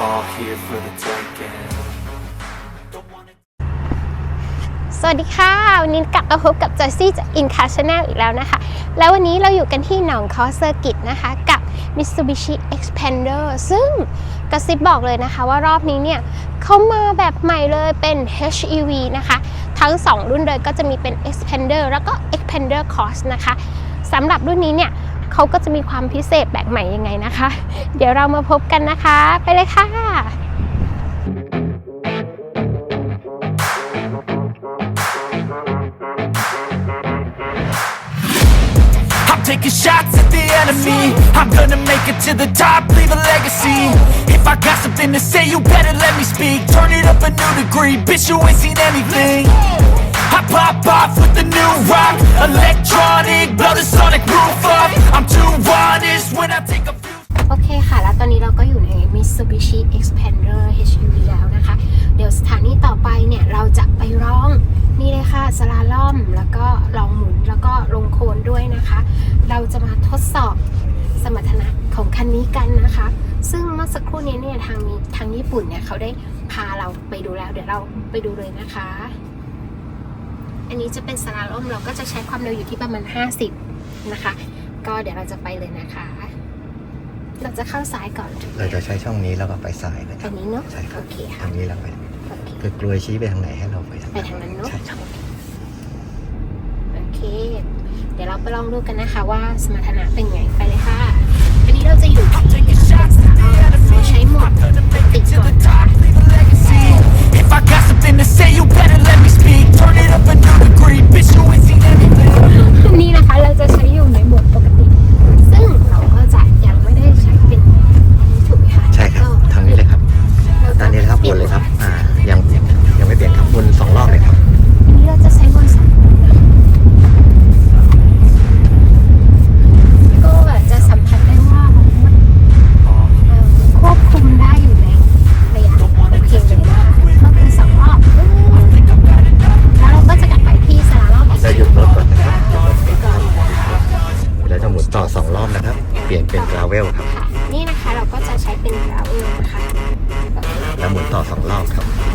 all here for the taking. สวัสดีค่ะ วันนี้กลับมาพบกับจอยซี่จาก In Car Channel อีกแล้วนะคะ แล้ววันนี้เราอยู่กันที่หนองคอเซอร์กิตนะคะ กับ Mitsubishi Expander ซึ่งกระซิบบอกเลยนะคะว่ารอบนี้เนี่ยเขามาแบบใหม่เลยเป็น HEV นะคะ ทั้ง 2 รุ่นเลยก็จะมีเป็น Expander แล้วก็ Expander Cross นะคะสำหรับรุ่นนี้เนี่ย เขาก็จะมีความพิเศษแปลกใหม่ยังไงนะคะ เดี๋ยวเรามาพบกันนะคะ ไปเลยค่ะ I pop off with the new rock. Electronic, blow the sonic roof off. I'm too honest when I take a โอเคค่ะ แล้วตอนนี้เราก็อยู่ใน Mitsubishi Expander HUV แล้วนะคะ เดี๋ยวสถานีต่อไปเนี่ย เราจะไปร้องนี่เลยค่ะสลาล่อม แล้วก็ลองหมุนแล้วก็ลงโคนด้วยนะคะ เราจะมาทดสอบสมรรถนะของคันนี้กันนะคะ ซึ่งเมื่อสักครู่นี้เนี่ยทางทางญี่ปุ่นเนี่ยเขาได้พาเราไปดูแล้ว เดี๋ยวเราไปดูเลยนะคะ อันนี้จะเป็นสลาล่อมเราก็จะใช้ความเร็วอยู่ที่ประมาณ 50 นะคะ ก็เดี๋ยวเราจะไปเลยนะคะ เราจะเข้าซ้ายก่อนเราจะใช้ช่องนี้แล้วก็ไปซ้ายนะคอัรับนนี้เนาะใช่ครับโอเคค่ะทางนี้เราไปโอเคคือกลวยชี้ไปทางไหนให้เราไปทางไปทางนั้นเนาะใช่ครับโอเค เดี๋ยวเราไปลองดูกันนะคะว่าสมรรถนะเป็นไงไปเลยค่ะ อันนี้เราจะอยู่ที่เราใช้โหมด Gonna make ติ it ด to ก่อ the น top, leave a legacy. If I got something to say, you better let me speak. Turn it up a new degree, จะใช้เป็นกราเวลนะคะโอเคแล้วหมุนต่อสองรอบครับ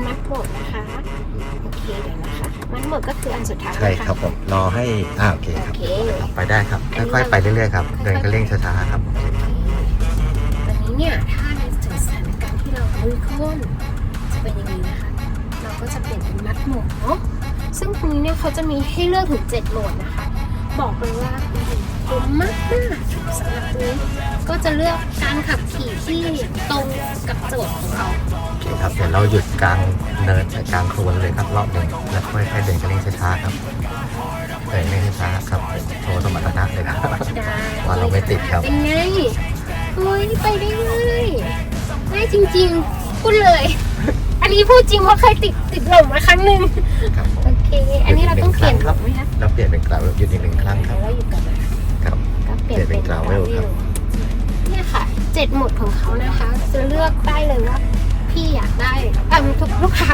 เรารับจะใช้เป็นมัดโหมดนะคะ โอเคเดี๋ยวนะคะ มัดโหมดก็คืออันสุดท้ายใช่นะะครับผมรอให้อ่าโอเคครับโอเค ครับไปได้ครับค่อยๆไปเรื่อยๆครับเดินก็เร่งช้าๆครับตอนนี้เนี่ยถ้าในถึงสถานการณ์ที่เราลุยโค่นจะเป็นอย่างนี้นะคะ เราก็จะเปลี่ยนเป็นมัดโหมดเนาะซึ่งตรงนี้เนี่ยเขาจะมีให้เลือกถึง 7 โหมดนะคะ บอกเลยว่าคุ้มมากมากๆสำหรับนี้ ก็จะเลือกการขับขี่ที่ตรงกับโจทย์ของเราโอเคครับเดี๋ยวเราหยุดกลางเนินกลางโคลนเลยครับรอบหนึ่งแล้วค่อยๆเดินก็เร่งช้าๆครับเดินเร่งช้าๆครับโชว์สมรรถนะเลยครับได้ว่าเราไม่ติดครับเป็นไงเฮ้ยไปได้เลยง่ายจริงๆพูดเลย อันนี้พูดจริงว่าเคยติดติดหล่มมาครั้งหนึ่งครับผมโอเคอันนี้เราต้องเปลี่ยนครับไหมคะเราเปลี่ยนเป็นกราเวลหยุดอีกหนึ่งครั้งคเดี๋รัยบวเราอยู่กันนะคะครับก็เปลี่ยนเป็นเปลี่ยนเป็น gravel ครับ เนี่ยค่ะเจ็ดหมดของเขานะคะจะเลือกได้เลยว่า พี่อยากได้เออทุกลูกค้า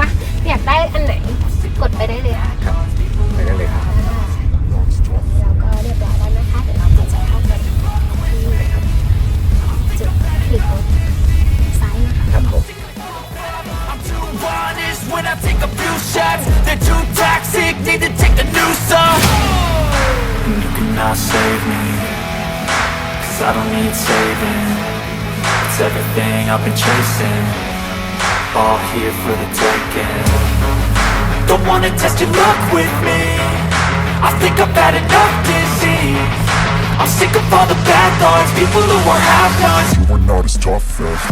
อยากได้อันไหนกดไปได้เลยค่ะไปได้เลยครัแล้วก็เรียบร้อยนะคะเดี๋ยวเราจะเข้าไปที่จุดคลิกซ้ายนะคะครับผม When I take a few Cause I don't need saving It's everything I've been chasing All here for the taking Don't wanna test your luck with me I think I've had enough disease I'm sick of all the bad thoughts People who are half-nots You are not as tough as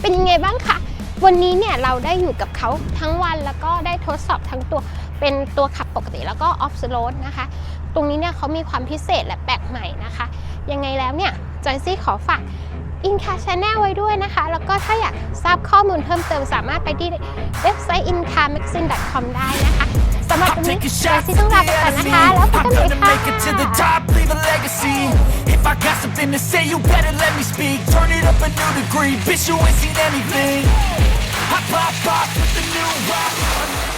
เป็นยังไงบ้างคะ วันนี้เนี่ยเราได้อยู่กับเขาทั้งวันแล้วก็ได้ทดสอบทั้งตัวเป็นตัวขับปกติแล้วก็ออฟ r o ร d นะคะ ตรงนี้เนี่ยเขามีความพิเศษและแปลกใหม่นะคะ ยังไงแล้วเนี่ยจอยซี่ขอฝากอินคาชาแนลไว้ด้วยนะคะ แล้วก็ถ้าอยากทราบข้อมูลเพิ่มเติมสามารถไปที่เว็บไซต์ incamagazine.com ได้นะคะสำหรับ I'm วันนี้ taking จอย shots ซี่ at ต้อง the ลาไปก่อนนะ enemy คะ แล้วพบ I'm กันใหม่ gonna ค่ะ make it to the top, leave a legacy If I got something to say, you better let me speak Turn it up a new degree, bitch, you ain't seen anything I pop off with the new rock